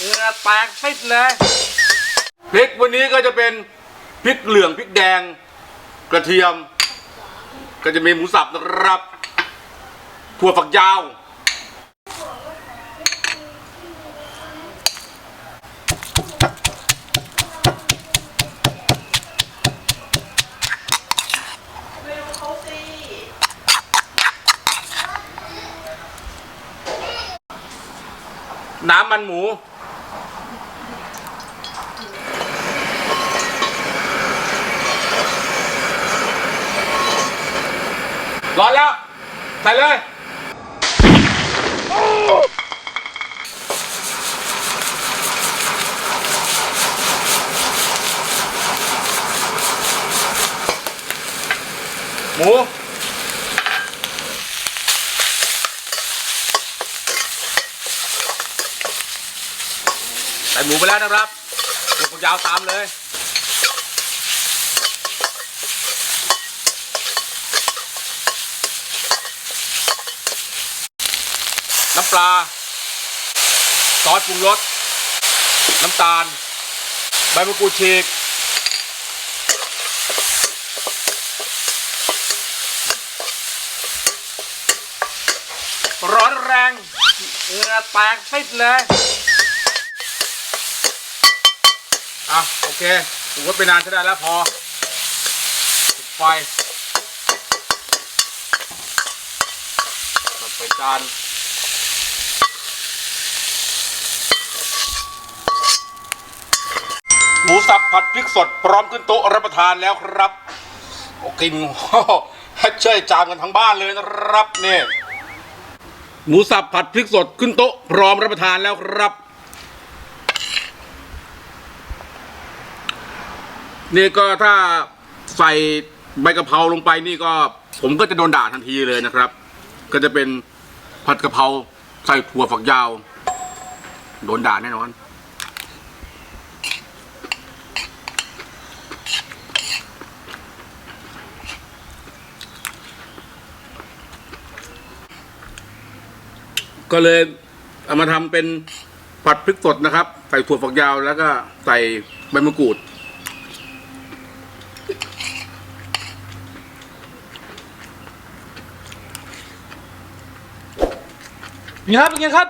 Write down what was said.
เหงื่อแตกซิดเลยพริกวันนี้ก็จะเป็นพริกเหลืองพริกแดง กระเทียม ก็จะมีหมูสับนะครับถั่วฝักยาว น้ำมันหมู ร้อนแล้ว ใส่เลย หมู ใส่หมูไปแล้วนะครับเดี๋ยวผมยาวตามเลย น้ำปลา ซอสปรุงรส น้ำตาล ใบมะกรูดฉีกร้อนแรงเหงื่อแตกซิดเลยอะโอเคผมว่าไปนานใช้ได้แล้วพอปิดไฟตัดไปจาน หมูสับผัดพริกสดพร้อมขึ้นโต๊ะรับประทานแล้วครับโอ้กินให้เชยจามกันทั้งบ้านเลยนะครับเนี่ยหมูสับผัดพริกสดขึ้นโต๊ะพร้อมรับประทานแล้วครับ นี่ก็ถ้าใส่ใบกะเพราลงไปนี่ก็ ผมก็จะโดนด่าทันทีเลยนะครับ ก็จะเป็นผัดกะเพราใส่ถั่วฝักยาว โดนด่าแน่นอน ก็เลยเอามาทำเป็นผัดพริกสดนะครับ ใส่ถั่วฝักยาวแล้วก็ใส่ใบมะกรูด นี่ครับเป็นไงครับ